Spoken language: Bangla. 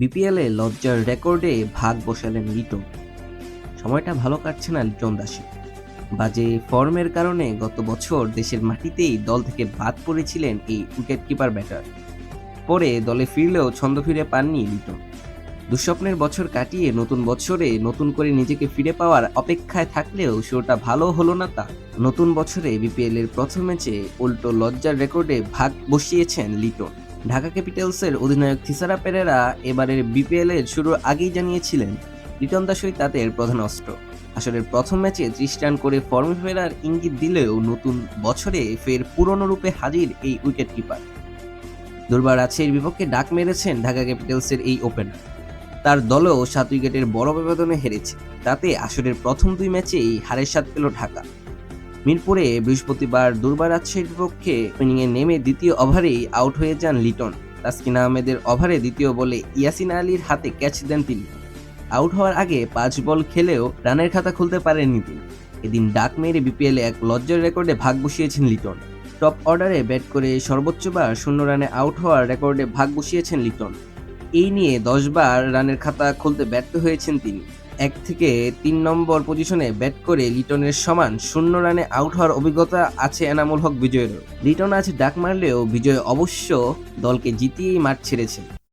বিপিএলে লজ্জার রেকর্ডে ভাগ বসালেন লিটন। সময়টা ভালো কাটছে না লিটন দাসে বাজে ফর্মের কারণে গত বছর দেশের মাটিতেই দল থেকে বাদ পড়েছিলেন এই উইকেট কিপার ব্যাটার। পরে দলে ফিরলেও ছন্দ ফিরে পাননি লিটন। দুঃস্বপ্নের বছর কাটিয়ে নতুন বছরে নতুন করে নিজেকে ফিরে পাওয়ার অপেক্ষায় থাকলেও শুরুটা ভালো হলো না তা। নতুন বছরে বিপিএল এর প্রথম ম্যাচে উল্টো লজ্জার রেকর্ডে ভাগ বসিয়েছেন লিটন। ঢাকা ক্যাপিটালসের অধিনায়ক থিসারা পেরেরা এবারের বিপিএল এর শুরুর আগেই জানিয়েছিলেন, লিটন দাসই তাদের প্রধান অস্ত্র। আসলে প্রথম ম্যাচে ত্রিশ রান করে ফর্মে ফেরার ইঙ্গিত দিলেও নতুন বছরে ফের পুরনো রূপে হাজির এই উইকেট কিপার। দুর্বার রাজশাহীর বিপক্ষে ডাক মেরেছেন ঢাকা ক্যাপিটালসের এই ওপেনার। তার দলও সাত উইকেটের বড় ব্যবধানে হেরেছে। তাতে আসরের প্রথম দুই ম্যাচেই হারের স্বাদ পেল ঢাকা। মিরপুরে বৃহস্পতিবার দুর্বার রাজশাহীর বিপক্ষে ওপেনিংয়ে নেমে দ্বিতীয় ওভারেই আউট হয়ে যান লিটন। তাসকিন আহমেদের ওভারে দ্বিতীয় বলে ইয়াসিন আলীর হাতে ক্যাচ দেন তিনি। আউট হওয়ার আগে পাঁচ বল খেলেও রানের খাতা খুলতে পারেননি তিনি। এদিন ডাক মেরে বিপিএলে এক লজ্জার রেকর্ডে ভাগ বসিয়েছেন লিটন। টপ অর্ডারে ব্যাট করে সর্বোচ্চবার শূন্য রানে আউট হওয়ার রেকর্ডে ভাগ বসিয়েছেন লিটন। এই নিয়ে দশবার রানের খাতা খুলতে ব্যর্থ হয়েছেন তিনি। এক থেকে তিন নম্বর পজিশনে ব্যাট করে লিটনের সমান শূন্য রানে আউট হওয়ার অভিজ্ঞতা আছে এনামুল হক বিজয়েরও। লিটন আজ ডাক মারলেও বিজয় অবশ্য দলকে জিতিয়েই মাঠ ছেড়েছেন